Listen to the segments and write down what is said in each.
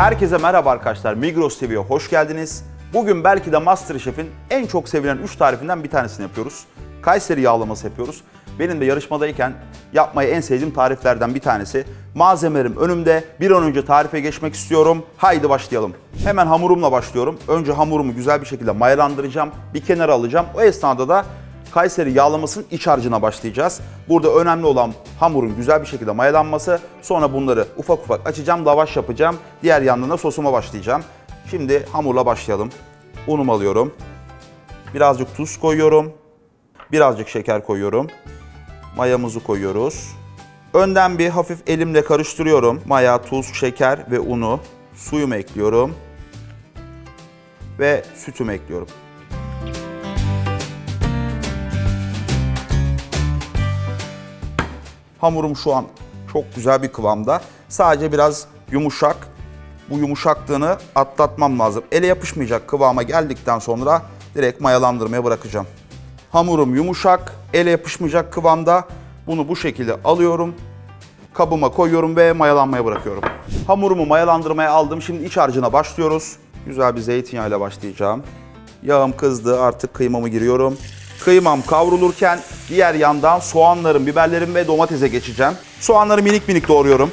Herkese merhaba arkadaşlar. Migros TV'ye hoş geldiniz. Bugün belki de MasterChef'in en çok sevilen 3 tarifinden bir tanesini yapıyoruz. Kayseri yağlaması yapıyoruz. Benim de yarışmadayken yapmayı en sevdiğim tariflerden bir tanesi. Malzemelerim önümde. Bir an önce tarife geçmek istiyorum. Haydi başlayalım. Hemen hamurumla başlıyorum. Önce hamurumu güzel bir şekilde mayalandıracağım. Bir kenara alacağım. O esnada da Kayseri yağlamasının iç harcına başlayacağız. Burada önemli olan hamurun güzel bir şekilde mayalanması. Sonra bunları ufak ufak açacağım, lavaş yapacağım. Diğer yandan da sosuma başlayacağım. Şimdi hamurla başlayalım. Unumu alıyorum. Birazcık tuz koyuyorum. Birazcık şeker koyuyorum. Mayamızı koyuyoruz. Önden bir hafif elimle karıştırıyorum. Maya, tuz, şeker ve unu. Suyumu ekliyorum. Ve sütümü ekliyorum. Hamurum şu an çok güzel bir kıvamda. Sadece biraz yumuşak. Bu yumuşaklığını atlatmam lazım. Ele yapışmayacak kıvama geldikten sonra direkt mayalandırmaya bırakacağım. Hamurum yumuşak, ele yapışmayacak kıvamda. Bunu bu şekilde alıyorum. Kabıma koyuyorum ve mayalanmaya bırakıyorum. Hamurumu mayalandırmaya aldım. Şimdi iç harcına başlıyoruz. Güzel bir zeytinyağıyla başlayacağım. Yağım kızdı. Artık kıymamı giriyorum. Kıymam kavrulurken diğer yandan soğanlarım, biberlerim ve domatese geçeceğim. Soğanları minik minik doğruyorum.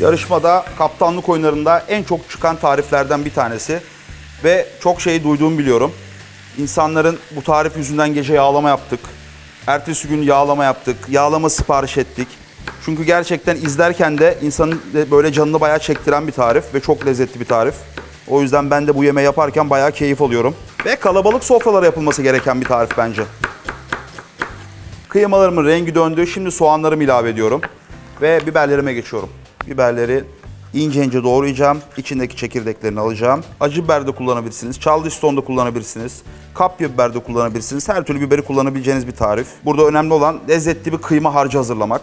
Yarışmada kaptanlık oyunlarında en çok çıkan tariflerden bir tanesi. Ve çok şey duyduğumu biliyorum. İnsanların bu tarif yüzünden gece yağlama yaptık. Ertesi gün yağlama yaptık. Yağlama sipariş ettik. Çünkü gerçekten izlerken de insanın böyle canını bayağı çektiren bir tarif ve çok lezzetli bir tarif. O yüzden ben de bu yemeği yaparken bayağı keyif alıyorum. Ve kalabalık sofralara yapılması gereken bir tarif bence. Kıymalarımın rengi döndü. Şimdi soğanlarımı ilave ediyorum. Ve biberlerime geçiyorum. Biberleri ince ince doğrayacağım. İçindeki çekirdeklerini alacağım. Acı biber de kullanabilirsiniz. Charleston da kullanabilirsiniz. Kapya biber de kullanabilirsiniz. Her türlü biberi kullanabileceğiniz bir tarif. Burada önemli olan lezzetli bir kıyma harcı hazırlamak.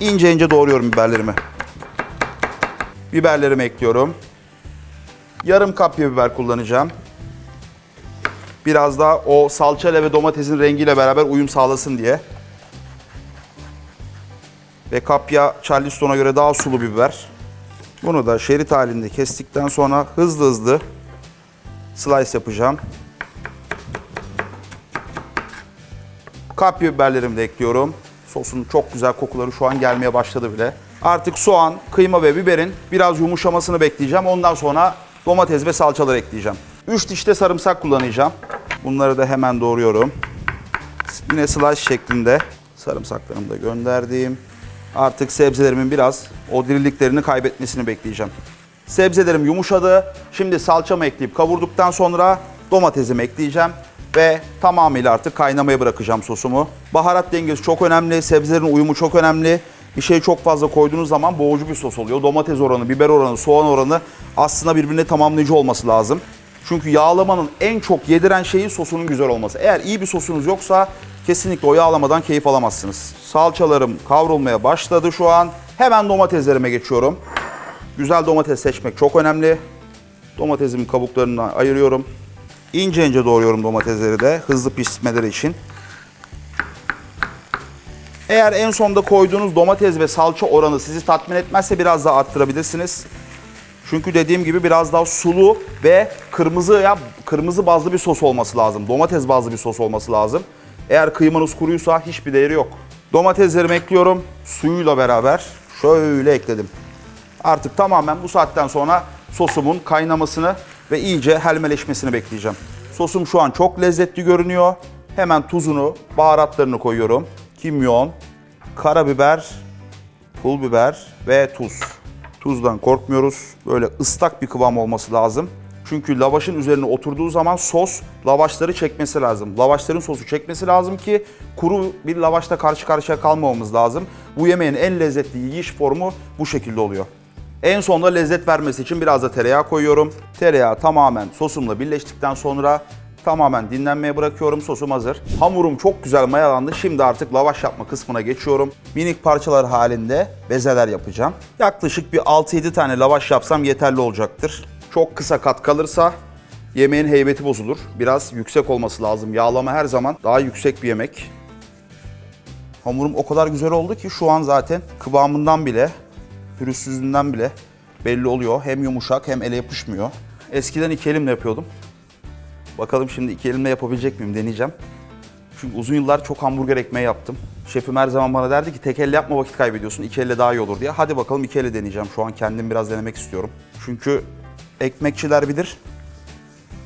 İnce ince doğruyorum biberlerimi. Biberlerimi ekliyorum. Yarım kapya biber kullanacağım. Biraz daha o salçayla ve domatesin rengiyle beraber uyum sağlasın diye. Ve kapya Charleston'a göre daha sulu bir biber. Bunu da şerit halinde kestikten sonra hızlı hızlı slice yapacağım. Kapya biberlerimi de ekliyorum. Sosun çok güzel kokuları şu an gelmeye başladı bile. Artık soğan, kıyma ve biberin biraz yumuşamasını bekleyeceğim. Ondan sonra domates ve salçaları ekleyeceğim. 3 diş de sarımsak kullanacağım. Bunları da hemen doğruyorum. Yine slice şeklinde sarımsaklarımı da gönderdim. Artık sebzelerimin biraz o diriliklerini kaybetmesini bekleyeceğim. Sebzelerim yumuşadı. Şimdi salçamı ekleyip kavurduktan sonra domatesimi ekleyeceğim ve tamamıyla artık kaynamaya bırakacağım sosumu. Baharat dengesi çok önemli, sebzelerin uyumu çok önemli. Bir şey çok fazla koyduğunuz zaman boğucu bir sos oluyor. Domates oranı, biber oranı, soğan oranı aslında birbirine tamamlayıcı olması lazım. Çünkü yağlamanın en çok yediren şeyi sosunun güzel olması. Eğer iyi bir sosunuz yoksa kesinlikle o yağlamadan keyif alamazsınız. Salçalarım kavrulmaya başladı şu an. Hemen domateslerime geçiyorum. Güzel domates seçmek çok önemli. Domatesimin kabuklarını ayırıyorum. İnce ince doğruyorum domatesleri de hızlı pişmeleri için. Eğer en sonda koyduğunuz domates ve salça oranı sizi tatmin etmezse biraz daha arttırabilirsiniz. Çünkü dediğim gibi biraz daha sulu ve kırmızı ya kırmızı bazlı bir sos olması lazım. Domates bazlı bir sos olması lazım. Eğer kıymanız kuruysa hiçbir değeri yok. Domateslerimi ekliyorum. Suyuyla beraber şöyle ekledim. Artık tamamen bu saatten sonra sosumun kaynamasını ve iyice helmeleşmesini bekleyeceğim. Sosum şu an çok lezzetli görünüyor. Hemen tuzunu, baharatlarını koyuyorum. Kimyon, karabiber, pul biber ve tuz. Tuzdan korkmuyoruz. Böyle ıslak bir kıvam olması lazım. Çünkü lavaşın üzerine oturduğu zaman sos lavaşları çekmesi lazım. Lavaşların sosu çekmesi lazım ki kuru bir lavaşla karşı karşıya kalmamamız lazım. Bu yemeğin en lezzetli yiyiş formu bu şekilde oluyor. En sonunda lezzet vermesi için biraz da tereyağı koyuyorum. Tereyağı tamamen sosumla birleştikten sonra tamamen dinlenmeye bırakıyorum. Sosum hazır. Hamurum çok güzel mayalandı. Şimdi artık lavaş yapma kısmına geçiyorum. Minik parçalar halinde bezeler yapacağım. Yaklaşık bir 6-7 tane lavaş yapsam yeterli olacaktır. Çok kısa kat kalırsa yemeğin heybeti bozulur. Biraz yüksek olması lazım. Yağlama her zaman daha yüksek bir yemek. Hamurum o kadar güzel oldu ki şu an zaten kıvamından bile, pürüzsüzlüğünden bile belli oluyor. Hem yumuşak hem ele yapışmıyor. Eskiden iki elimle yapıyordum. Bakalım şimdi iki elimle yapabilecek miyim deneyeceğim. Çünkü uzun yıllar çok hamburger ekmeği yaptım. Şefim her zaman bana derdi ki tek elle yapma vakit kaybediyorsun. iki elle daha iyi olur diye. Hadi bakalım iki elle deneyeceğim. Şu an kendim biraz denemek istiyorum. Çünkü ekmekçiler bilir.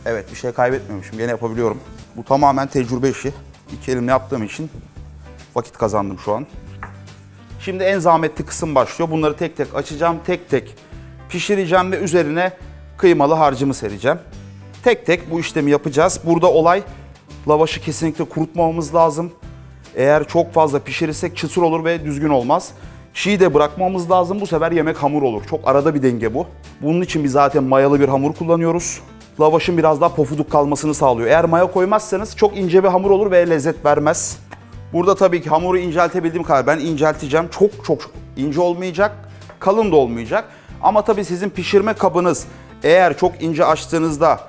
Evet bir şey kaybetmemişim. Yine yapabiliyorum. Bu tamamen tecrübe işi. İki elimle yaptığım için vakit kazandım şu an. Şimdi en zahmetli kısım başlıyor. Bunları tek tek açacağım. Tek tek pişireceğim ve üzerine kıymalı harcımı sereceğim. Tek tek bu işlemi yapacağız. Burada olay lavaşı kesinlikle kurutmamamız lazım. Eğer çok fazla pişirirsek çıtır olur ve düzgün olmaz. Çiğ de bırakmamız lazım. Bu sefer yemek hamur olur. Çok arada bir denge bu. Bunun için biz zaten mayalı bir hamur kullanıyoruz. Lavaşın biraz daha pofuduk kalmasını sağlıyor. Eğer maya koymazsanız çok ince bir hamur olur ve lezzet vermez. Burada tabii ki hamuru inceltebildiğim kadar ben incelteceğim. Çok çok ince olmayacak, kalın da olmayacak. Ama tabii sizin pişirme kabınız eğer çok ince açtığınızda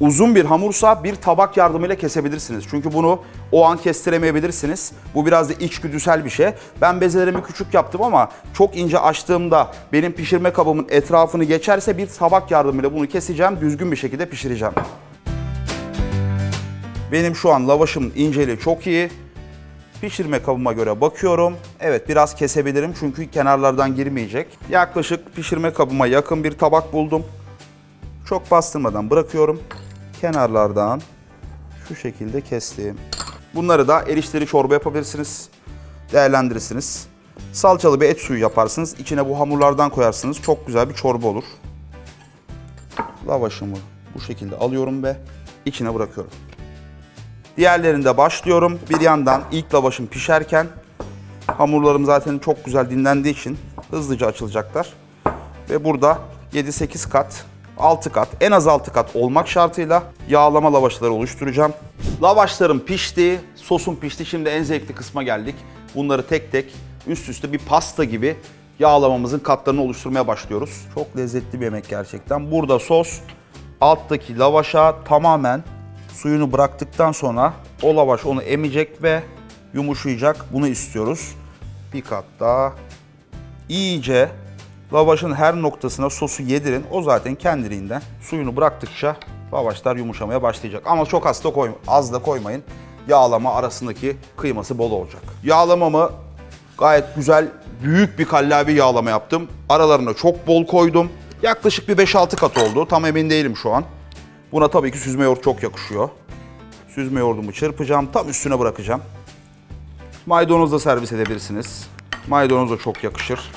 uzun bir hamursa bir tabak yardımıyla kesebilirsiniz. Çünkü bunu o an kestiremeyebilirsiniz. Bu biraz da içgüdüsel bir şey. Ben bezelerimi küçük yaptım ama çok ince açtığımda benim pişirme kabımın etrafını geçerse bir tabak yardımıyla bunu keseceğim. Düzgün bir şekilde pişireceğim. Benim şu an lavaşımın inceliği çok iyi. Pişirme kabıma göre bakıyorum. Evet biraz kesebilirim çünkü kenarlardan girmeyecek. Yaklaşık pişirme kabıma yakın bir tabak buldum. Çok bastırmadan bırakıyorum. Kenarlardan şu şekilde kestim. Bunları da erişteli çorba yapabilirsiniz. Değerlendirirsiniz. Salçalı bir et suyu yaparsınız. İçine bu hamurlardan koyarsınız. Çok güzel bir çorba olur. Lavaşımı bu şekilde alıyorum ve içine bırakıyorum. Diğerlerinde başlıyorum. Bir yandan ilk lavaşım pişerken hamurlarım zaten çok güzel dinlendiği için hızlıca açılacaklar. Ve burada 7-8 kat, 6 kat, en az 6 kat olmak şartıyla yağlama lavaşları oluşturacağım. Lavaşlarım pişti, sosum pişti. Şimdi en zevkli kısma geldik. Bunları tek tek üst üste bir pasta gibi yağlamamızın katlarını oluşturmaya başlıyoruz. Çok lezzetli bir yemek gerçekten. Burada sos alttaki lavaşa tamamen suyunu bıraktıktan sonra o lavaş onu emecek ve yumuşayacak. Bunu istiyoruz. Bir kat daha. İyice lavaşın her noktasına sosu yedirin. O zaten kendiliğinden suyunu bıraktıkça lavaşlar yumuşamaya başlayacak. Ama çok az da koy, az da koymayın. Yağlama arasındaki kıyması bol olacak. Yağlamamı gayet güzel, büyük bir kallavi yağlama yaptım. Aralarına çok bol koydum. Yaklaşık bir 5-6 kat oldu. Tam emin değilim şu an. Buna tabii ki süzme yoğurt çok yakışıyor. Süzme yoğurdumu çırpacağım, tam üstüne bırakacağım. Maydanoz da servis edebilirsiniz. Maydanoz da çok yakışır.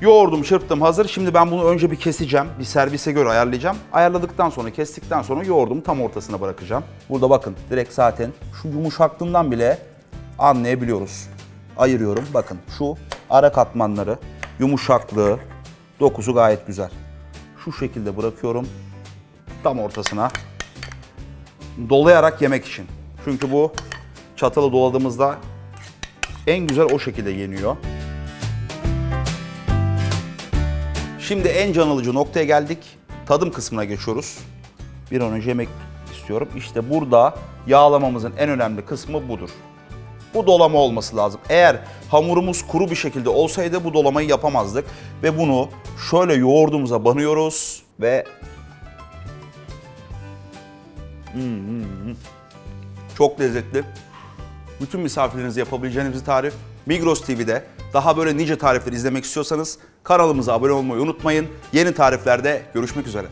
Yoğurdumu çırptım hazır. Şimdi ben bunu önce bir keseceğim. Bir servise göre ayarlayacağım. Ayarladıktan sonra, kestikten sonra yoğurdumu tam ortasına bırakacağım. Burada bakın direkt zaten şu yumuşaklığından bile anlayabiliyoruz. Ayırıyorum. Bakın şu ara katmanları, yumuşaklığı, dokusu gayet güzel. Şu şekilde bırakıyorum tam ortasına. Dolayarak yemek için. Çünkü bu çatalı doladığımızda en güzel o şekilde yeniyor. Şimdi en can alıcı noktaya geldik. Tadım kısmına geçiyoruz. Bir an önce yemek istiyorum. İşte burada yağlamamızın en önemli kısmı budur. Bu dolama olması lazım. Eğer hamurumuz kuru bir şekilde olsaydı bu dolamayı yapamazdık. Ve bunu şöyle yoğurdumuza banıyoruz ve Çok lezzetli. Bütün misafirlerinize yapabileceğiniz bir tarif. Migros TV'de daha böyle nice tarifleri izlemek istiyorsanız kanalımıza abone olmayı unutmayın. Yeni tariflerde görüşmek üzere.